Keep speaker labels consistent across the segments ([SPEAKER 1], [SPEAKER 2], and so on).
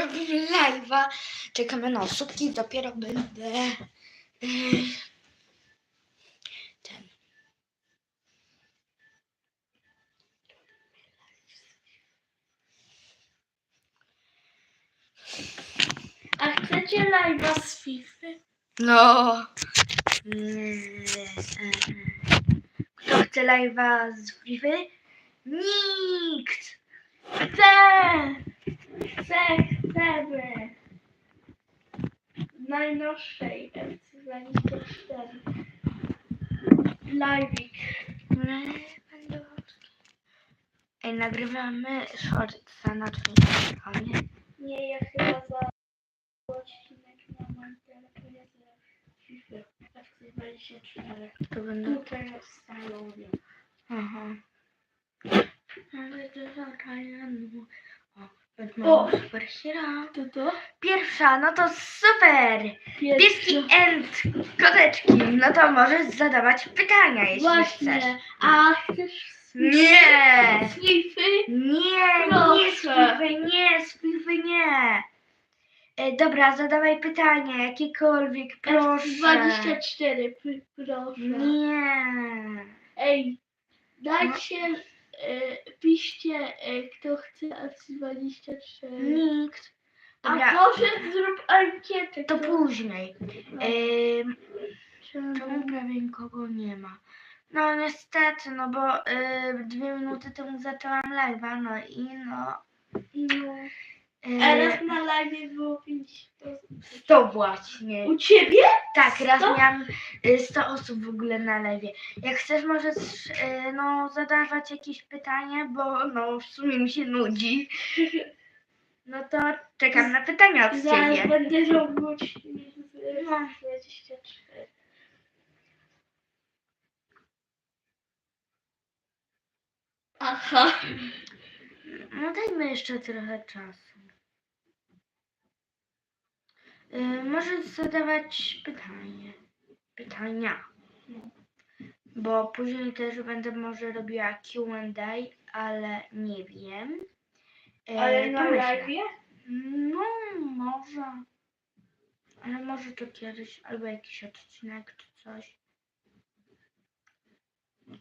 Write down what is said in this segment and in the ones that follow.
[SPEAKER 1] robimy live'a. Czekamy na osóbki dopiero będę... yy, Ten.
[SPEAKER 2] A chcecie live'a z FIFA?
[SPEAKER 1] No. Kto chce live'a z Frify? Nikt!
[SPEAKER 2] Chcę! Chcę, chcemy! Najnowszej MC24. Live'ik.
[SPEAKER 1] Ej, nagrywamy shortsa na twoim telefonie.
[SPEAKER 2] Nie, ja chyba za odcinek na moim telefonie z FIFA FC24.
[SPEAKER 1] To będę...
[SPEAKER 2] Tutaj w salonie.
[SPEAKER 1] Aha. Ale to zatajano. O,
[SPEAKER 2] O!
[SPEAKER 1] o. super hero.
[SPEAKER 2] To to?
[SPEAKER 1] Pierwsza, no to super! Pieski and koteczki, no to możesz zadawać pytania, jeśli chcesz.
[SPEAKER 2] Właśnie. A chcesz
[SPEAKER 1] Nie!
[SPEAKER 2] FIFA?
[SPEAKER 1] Nie, nie
[SPEAKER 2] Proszę.
[SPEAKER 1] Nie, Spify, nie. E, dobra, zadawaj pytania, jakiekolwiek, proszę.
[SPEAKER 2] 24, proszę.
[SPEAKER 1] Nie.
[SPEAKER 2] Ej, dajcie, e, piszcie, e, kto chce FC24.
[SPEAKER 1] Nikt.
[SPEAKER 2] A
[SPEAKER 1] Dobra,
[SPEAKER 2] może zrób ankietę.
[SPEAKER 1] to
[SPEAKER 2] kto-
[SPEAKER 1] później.
[SPEAKER 2] No,
[SPEAKER 1] Ym,
[SPEAKER 2] czemu?
[SPEAKER 1] czemu prawie nikogo nie ma? No niestety, no bo y, dwie minuty temu zaczęłam live'a, no i no...
[SPEAKER 2] No.
[SPEAKER 1] Y,
[SPEAKER 2] Teraz na live było 5
[SPEAKER 1] to właśnie.
[SPEAKER 2] U ciebie?
[SPEAKER 1] Tak, raz
[SPEAKER 2] Sto?
[SPEAKER 1] miałam y, 100 osób w ogóle na live. Jak chcesz, możesz y, no, zadawać jakieś pytanie, bo no, w sumie mi się nudzi. No to czekam na pytania od
[SPEAKER 2] Zaraz
[SPEAKER 1] ciebie.
[SPEAKER 2] będę robić
[SPEAKER 1] No.
[SPEAKER 2] 24. Aha.
[SPEAKER 1] No dajmy jeszcze trochę czasu. Y, możesz zadawać pytanie. Pytania. Bo później też będę może robiła Q&A, ale nie wiem. Y,
[SPEAKER 2] Ale na
[SPEAKER 1] pomyślę.
[SPEAKER 2] live?
[SPEAKER 1] No, może. Ale może to kiedyś, albo jakiś odcinek czy coś.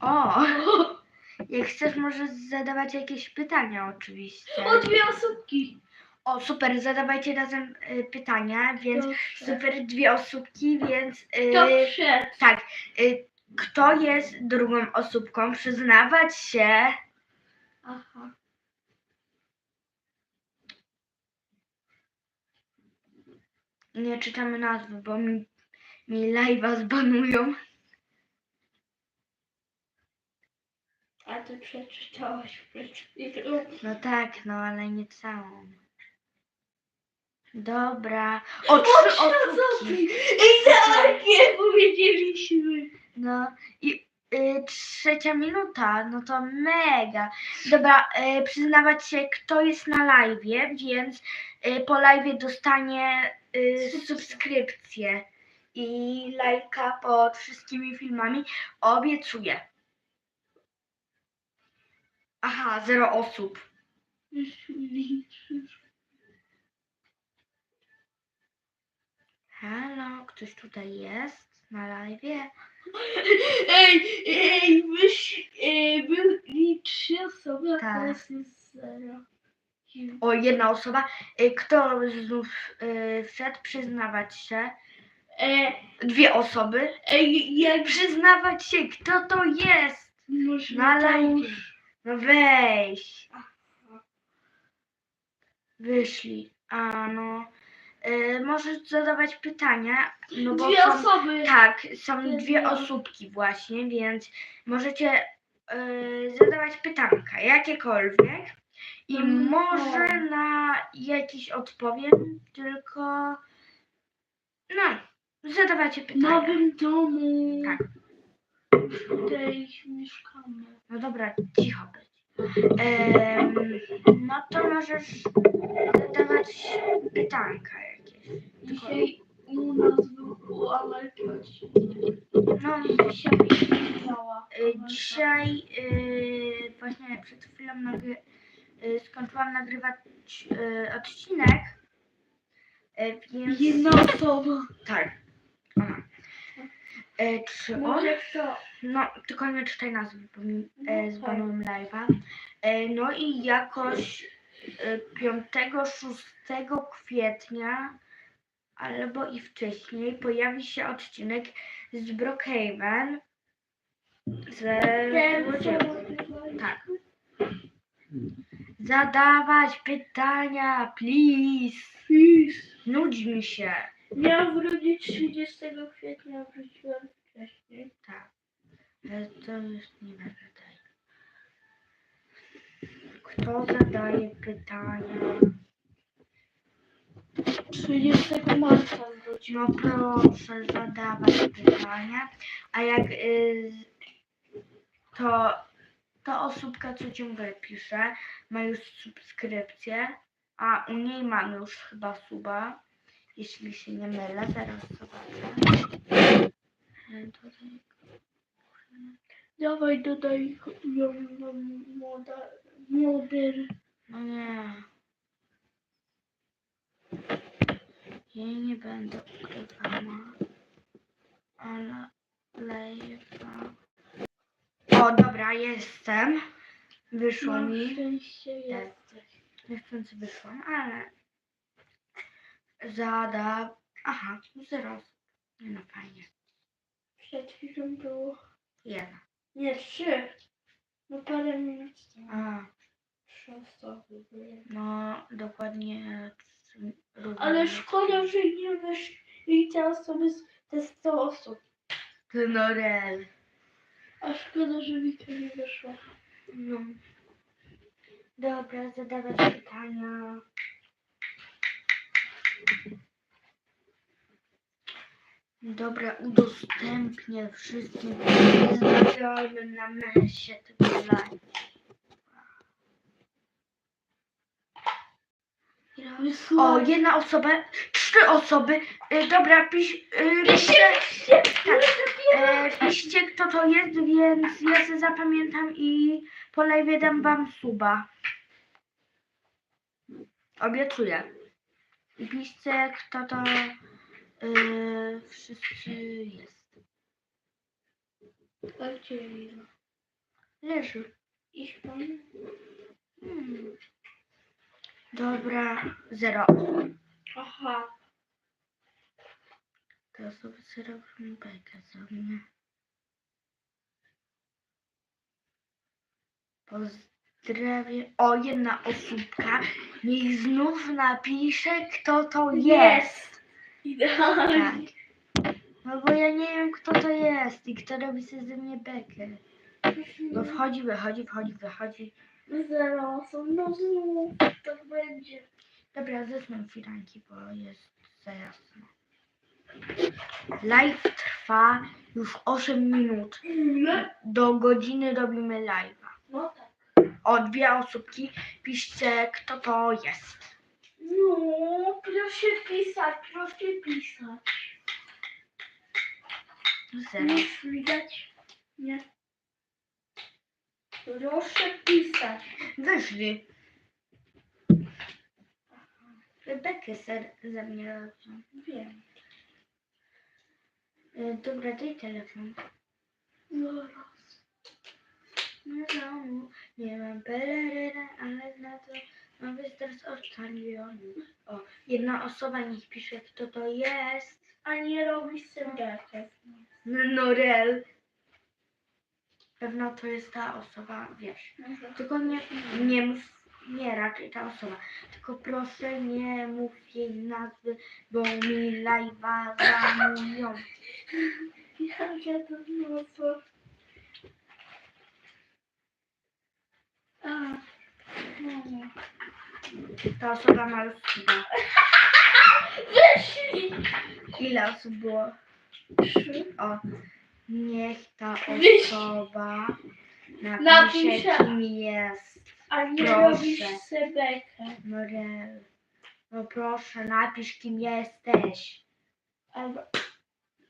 [SPEAKER 1] O! Jak chcesz, możesz zadawać jakieś pytania oczywiście.
[SPEAKER 2] O dwie osóbki.
[SPEAKER 1] O, super, zadawajcie razem y, pytania, więc
[SPEAKER 2] Dobrze.
[SPEAKER 1] super dwie osóbki, więc y,
[SPEAKER 2] Kto wszedł?
[SPEAKER 1] tak. Y, kto jest drugą osóbką? Przyznawać się.
[SPEAKER 2] Aha.
[SPEAKER 1] Nie czytamy nazwy, bo mi, mi live'a zbanują.
[SPEAKER 2] A ty przeczytałaś przed chwilą.
[SPEAKER 1] No tak, no ale nie całą. Dobra. O, trzy osóbki.
[SPEAKER 2] Idealnie powiedzieliśmy.
[SPEAKER 1] No i y, trzecia minuta, no to mega. Dobra, y, przyznawać się, kto jest na live, więc y, po live dostanie y, subskrypcję i lajka pod wszystkimi filmami. Obiecuję. Aha, zero osób. Halo, ktoś tutaj jest na live?
[SPEAKER 2] Ej, ej, myś, ej, byli trzy osoby, a
[SPEAKER 1] Tak.
[SPEAKER 2] teraz jest zero.
[SPEAKER 1] O, jedna osoba. Y, Kto znów y, wszedł? Przyznawać się.
[SPEAKER 2] E,
[SPEAKER 1] Dwie osoby.
[SPEAKER 2] ej, jak
[SPEAKER 1] Przyznawać się, kto to jest.
[SPEAKER 2] można
[SPEAKER 1] Na live. No weź. Wyszli. A no. Y, możesz zadawać pytania. No bo
[SPEAKER 2] Dwie
[SPEAKER 1] są,
[SPEAKER 2] osoby.
[SPEAKER 1] Tak, są
[SPEAKER 2] Dwie
[SPEAKER 1] osóbki właśnie, więc możecie y, zadawać pytanka, jakiekolwiek. I
[SPEAKER 2] Mhm.
[SPEAKER 1] może na jakiś odpowiem, tylko no, zadawajcie
[SPEAKER 2] W
[SPEAKER 1] pytania.
[SPEAKER 2] nowym domu.
[SPEAKER 1] Tak.
[SPEAKER 2] Tutaj mieszkamy.
[SPEAKER 1] No dobra, cicho być. Em, no to możesz zadawać pytanka jakieś.
[SPEAKER 2] Dzisiaj u nas był odcinek.
[SPEAKER 1] No,
[SPEAKER 2] Dzisiaj
[SPEAKER 1] y, dzisiaj y, właśnie przed chwilą nagry, y, skończyłam nagrywać y, odcinek E, więc
[SPEAKER 2] Jedna osoba.
[SPEAKER 1] tak. Ona. E, czy on?
[SPEAKER 2] Może kto?
[SPEAKER 1] No, tylko nie czytaj nazwy, bo mi
[SPEAKER 2] No, tak.
[SPEAKER 1] zbanułem live'a. E, no i jakoś e, 5-6 kwietnia albo i wcześniej pojawi się odcinek z Brookhaven złodziejów. Tak. Zadawać pytania, please.
[SPEAKER 2] Please.
[SPEAKER 1] Nudzi mi się.
[SPEAKER 2] Miałam wrócić 30 kwietnia, wróciłam wcześniej.
[SPEAKER 1] Tak. Ale to już nie gadaj. Kto zadaje pytania?
[SPEAKER 2] 30 marca wróciłam.
[SPEAKER 1] No proszę zadawać pytania. A jak y, to, to osóbka, co ciągle pisze, ma już subskrypcję, a u niej mam już chyba suba, jeśli się nie mylę, zaraz zobaczę. Tutaj.
[SPEAKER 2] Dawaj, dodaj ją moda, model.
[SPEAKER 1] No nie. Jej nie będę ukrywała. Ale lejka. O, dobra, jestem. Wyszło
[SPEAKER 2] Na
[SPEAKER 1] mi.
[SPEAKER 2] szczęście jesteś.
[SPEAKER 1] Niechcący wyszłam, ale zada. Aha, zero. Nie no fajnie.
[SPEAKER 2] Przed chwilą było...
[SPEAKER 1] Jedna.
[SPEAKER 2] Nie, trzy. No parę minut temu.
[SPEAKER 1] A,
[SPEAKER 2] Trzy osoby były.
[SPEAKER 1] no dokładnie. trzy-
[SPEAKER 2] Ale szkoda, że nie wiesz i te osoby, z- te 100 osób.
[SPEAKER 1] Ty Norel.
[SPEAKER 2] A szkoda, że mi to nie wyszło.
[SPEAKER 1] No. Dobra, zadawać pytania. Dobra, udostępnię wszystkim znajomym na mesie tego live. O, jedna osoba, trzy osoby. Y, dobra, pisz, y, piszcie, tak, e, piszcie kto to jest, więc ja się zapamiętam i po live dam wam suba. Obiecuję. I piszcie kto to y, wszyscy jest. Leży.
[SPEAKER 2] Ich pan?
[SPEAKER 1] Hmm. Dobra, zero.
[SPEAKER 2] Aha.
[SPEAKER 1] Osoby sobie robią bajkę za mnie. Pozdrawiam. O, jedna osóbka. Niech znów napisze, kto to jest.
[SPEAKER 2] Idealnie.
[SPEAKER 1] Tak. No bo ja nie wiem, kto to jest i kto robi sobie ze mnie bekę. No wchodzi, wychodzi, wchodzi, wychodzi.
[SPEAKER 2] Osób. No znów tak będzie.
[SPEAKER 1] Dobra, zesnę firanki, bo jest za jasno. Live trwa już 8 minut. Do godziny robimy live'a.
[SPEAKER 2] No tak.
[SPEAKER 1] O, dwie osóbki. Piszcie, kto to jest.
[SPEAKER 2] No, proszę pisać, proszę pisać.
[SPEAKER 1] Zero.
[SPEAKER 2] Już widać? Nie. Proszę pisać.
[SPEAKER 1] Wyszli. Bekę ser ze mnie robią.
[SPEAKER 2] Wiem.
[SPEAKER 1] E, Dobra, daj telefon.
[SPEAKER 2] Zaraz.
[SPEAKER 1] Na domu nie mam peleryny, ale na to mam wystar z oczalionu. O, jedna osoba niech pisze, kto to jest.
[SPEAKER 2] A nie robi serdecznie.
[SPEAKER 1] No, Norel. Pewno to jest ta osoba, wiesz. Tylko nie, nie mów, nie raczej ta osoba. Tylko proszę nie mów jej nazwy, bo mi live'a zamują.
[SPEAKER 2] Jak ja to znalazłam? A, no.
[SPEAKER 1] Ta osoba ma chyba.
[SPEAKER 2] Wyszli!
[SPEAKER 1] Ile osób było?
[SPEAKER 2] Trzy.
[SPEAKER 1] O, niech ta osoba napisze,
[SPEAKER 2] Napisze.
[SPEAKER 1] kim jest.
[SPEAKER 2] A nie
[SPEAKER 1] Proszę.
[SPEAKER 2] robisz sebekę.
[SPEAKER 1] Norel. No proszę, napisz, kim jesteś.
[SPEAKER 2] Albo...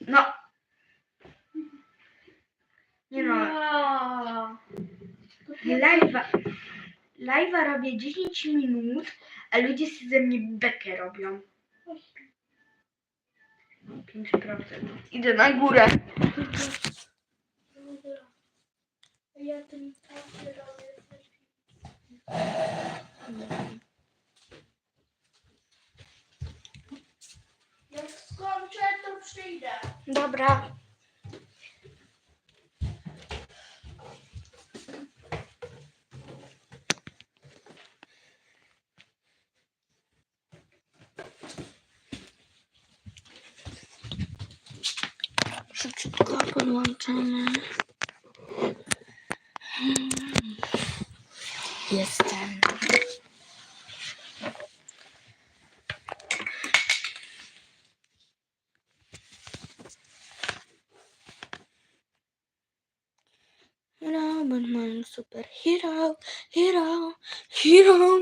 [SPEAKER 1] No. Nie no,
[SPEAKER 2] Ja.
[SPEAKER 1] live'a, live'a robię 10 minut, a ludzie sobie ze mnie bekę robią. 5%. Idę na górę.
[SPEAKER 2] Ja ten. Jak skończę, to przyjdę.
[SPEAKER 1] Dobra. Superman, superhero, hero, hero.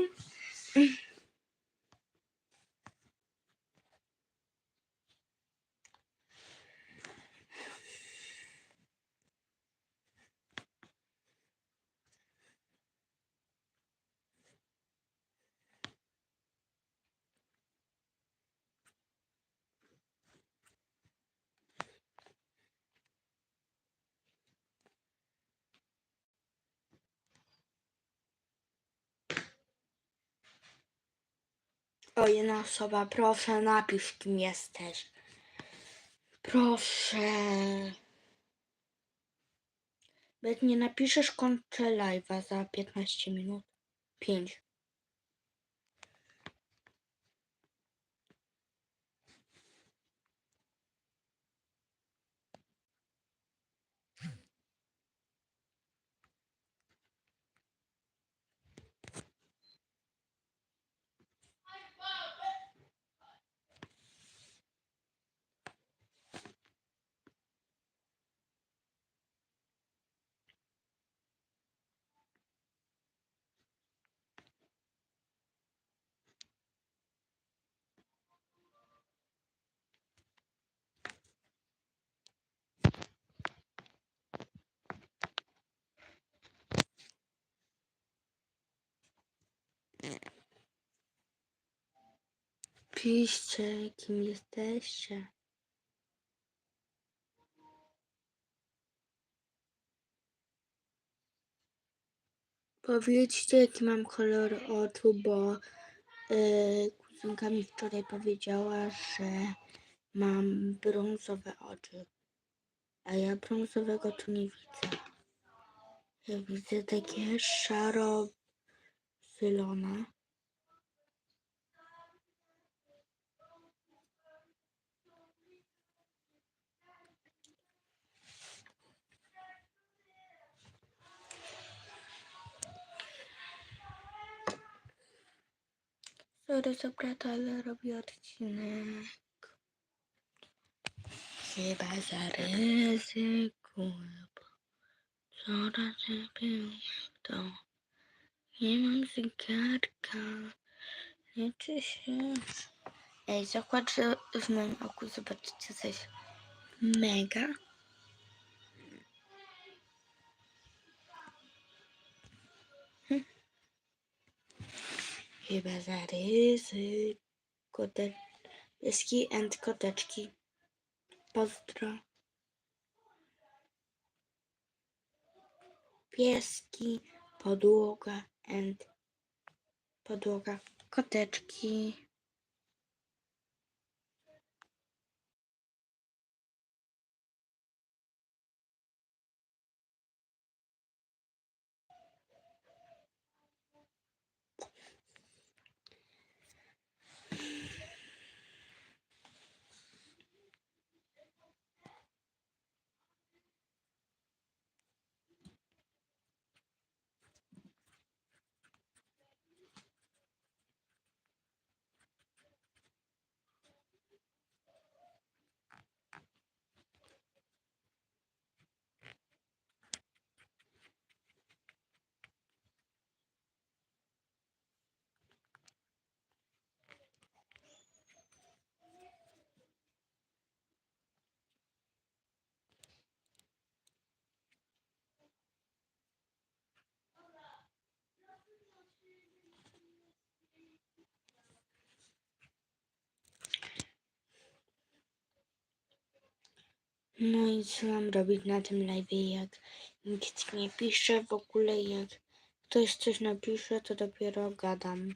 [SPEAKER 1] Jedna osoba, proszę napisz kim jesteś. Proszę. Jak nie napiszesz, kończę live'a za 15 minut. 5. Piszcie, kim jesteście. Powiedzcie, jaki mam kolor oczu, bo yy, kuzynka mi wczoraj powiedziała, że mam brązowe oczy. A ja brązowego tu nie widzę. Ja widzę takie szaro-zielone. Sorry za brata, ale robię odcinek. Chyba zaryzykuję, bo coraz lepiej to. Nie mam zegarka. Liczy się. Ej, zakład, że w moim oku zobaczycie coś mega. Chyba zarysy. Koteczki and koteczki. Pozdro. Pieski, podłoga and podłoga. Koteczki. No i co mam robić na tym live, jak nikt nie pisze w ogóle, jak ktoś coś napisze, to dopiero gadam.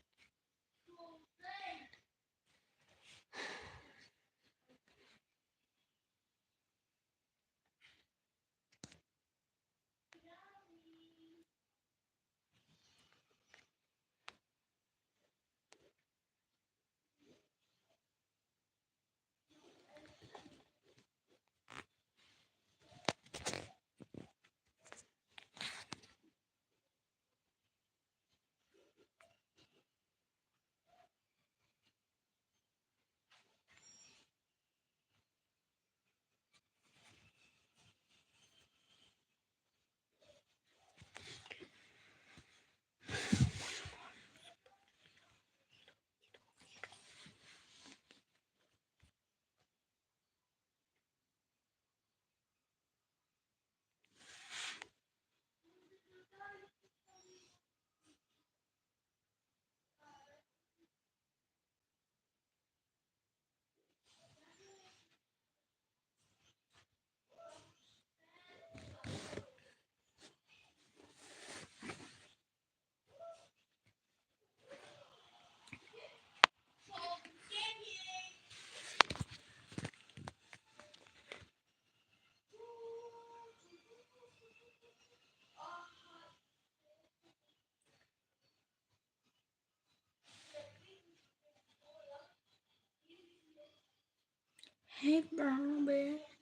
[SPEAKER 1] Hey, Barnabas.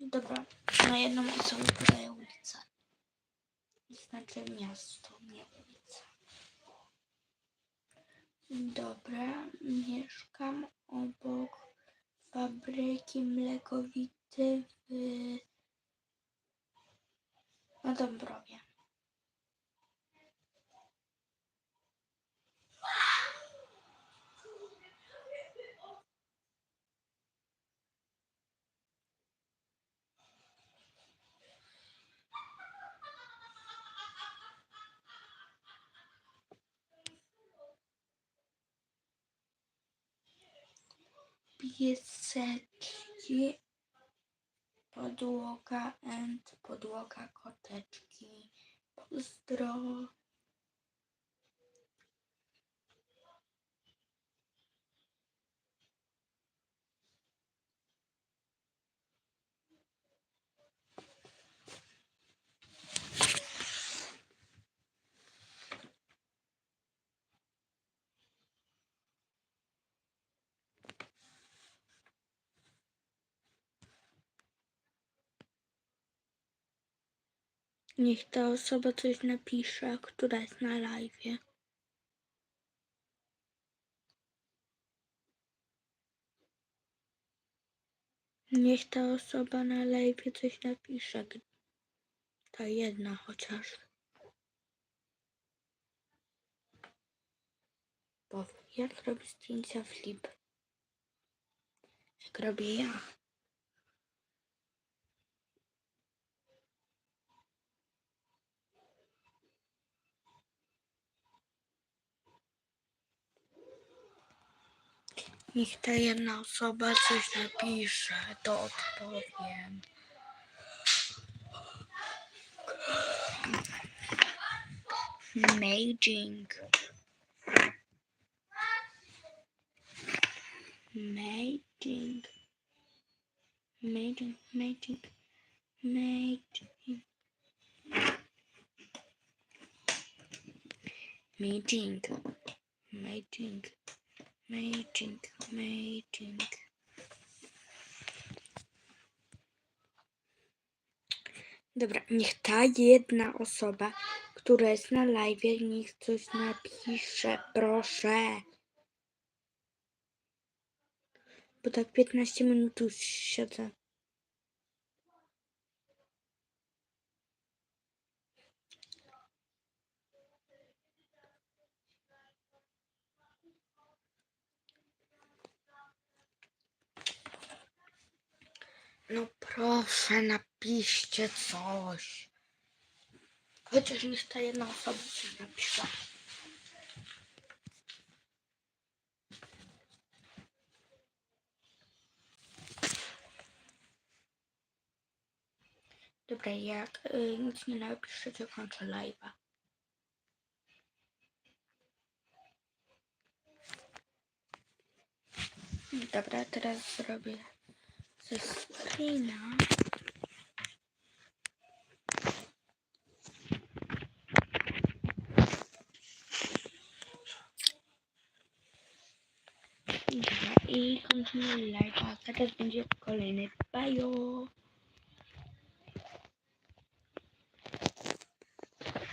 [SPEAKER 1] Dobra, na jedną osobę podaję ulicę. Znaczy miasto, nie ulica. Dobra, mieszkam obok fabryki mlekowity w na Pieseczki, podłoga and podłoga koteczki. Pozdro. Niech ta osoba coś napisze, która jest na live. Niech ta osoba na live coś napisze. Ta jedna chociaż. Bo jak robi zdjęcia flip? Jak robię ja. Niech ta jedna osoba coś napisze, to odpowiem. Amazing. Mating. Mating, mating, mating. Mating, mating, mating, mating. Dobra, niech ta jedna osoba, która jest na live, niech coś napisze, proszę. Bo tak 15 minut już siedzę. No proszę, napiszcie coś. Chociaż niech ta jedna osoba coś napisze. Dobra, jak y, nic nie napiszecie, kończę live'a. Dobra, teraz zrobię ze screena. I kontynuuję live'a. Teraz będzie kolejny bajo.